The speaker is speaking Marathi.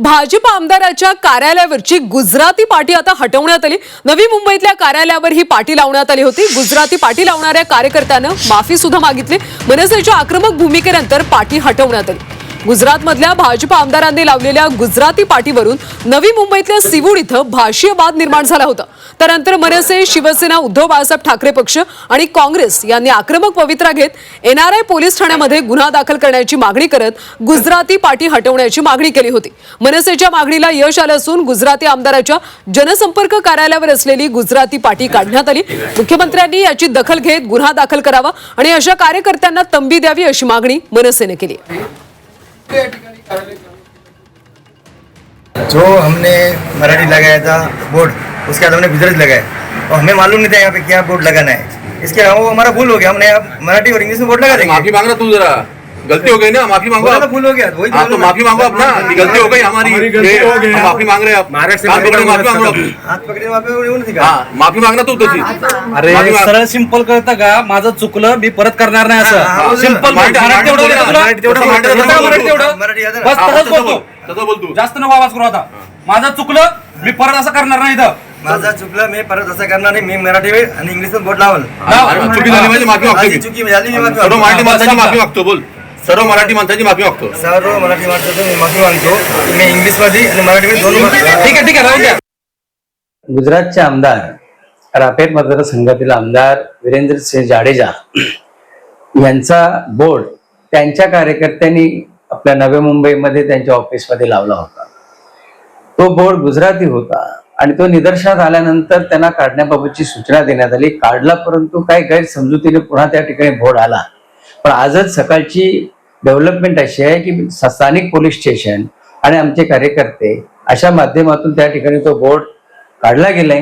भाजप आमदाराच्या कार्यालयावरची गुजराती पाटी आता हटवण्यात आली. नवी मुंबईतल्या कार्यालयावर ही पाटी लावण्यात आली होती. गुजराती पाटी लावणाऱ्या कार्यकर्त्यानं माफी सुद्धा मागितली. मनसेच्या आक्रमक भूमिकेनंतर पाटी हटवण्यात आली. गुजरातमधल्या भाजप आमदारांनी लावलेल्या गुजराती पाठीवरून नवी मुंबईतल्या सिवूड इथं भाषीय वाद निर्माण झाला होता. त्यानंतर मनसे शिवसेना उद्धव बाळासाहेब ठाकरे पक्ष आणि काँग्रेस यांनी आक्रमक पवित्रा घेत एनआरआय पोलीस ठाण्यामध्ये गुन्हा दाखल करण्याची मागणी करत गुजराती पाठी हटवण्याची मागणी केली होती. मनसेच्या मागणीला यश आलं असून गुजराती आमदाराच्या जनसंपर्क कार्यालयावर असलेली गुजराती पाटी काढण्यात आली. मुख्यमंत्र्यांनी याची दखल घेत गुन्हा दाखल करावा आणि अशा कार्यकर्त्यांना तंबी द्यावी अशी मागणी मनसेने केली जो हमने मराठी लगाया था बोर्ड, उसके बाद हमने गुजरात लगाया। और हमें मालूम नहीं था यहाँ पे क्या बोर्ड लगाना है। इसके अलावा वो हमारा भूल हो गया। हमने मराठी और इंग्लिश में बोर्ड लगा देंगे। माफ़ी मांगना तू जरा। गलती हो गई ना माफी मांगो आप। तो भूल हो गया वही हाँ तो माफी मांगो अपना ये गलती हो गई हमारी हो माफी मांग रहे हैं आप। पकड़े माफी मांगो आप। हाथ पकड़े वो नहीं हाँ माफी मांगना तू तशी अरे माफी मांग. सरळ सिंपल कळतं का? माझं चुकलं मी परत करणार नाही हा, हा, असं हा, सिंपल हा, बोलतो जास्त नको आवाज करू आता. माझं चुकलं मी परत असं करणार नाही इथं. माझा चुकला मी परत असं करणार नाही. मी मराठी आणि इंग्लिश बोर्ड लावल. चुकी झाली माफी मागतो माझी मी. चुकी झाली मी माफी. माफी मागतो बोल. सर्व मराठी माणसाची माफी मागतो. सर्व मराठी माणसाचं मी माफी मागतो. मी इंग्लिशमध्ये आणि मराठी मध्ये? दोन ठीक आहे ठीक आहे राहू द्या. गुजरातचे आमदार रापेट मतदारसंघातील आमदार वीरेंद्र सिंह जाडेजा यांचा बोर्ड त्यांच्या कार्यकर्त्यांनी आपल्या नवी मुंबईमध्ये त्यांच्या ऑफिसमध्ये लावला होता. तो बोर्ड गुजराती होता आणि तो निदर्शनात आल्यानंतर त्यांना काढण्याबाबतची सूचना देण्यात आली. काढला परंतु काही गैरसमजुतीने पुन्हा त्या ठिकाणी बोर्ड आला. पण आजच सकाळची डेव्हलपमेंट अशी आहे की स्थानिक पोलीस स्टेशन आणि आमचे कार्यकर्ते अशा माध्यमातून त्या ठिकाणी तो बोर्ड काढला गेलाय.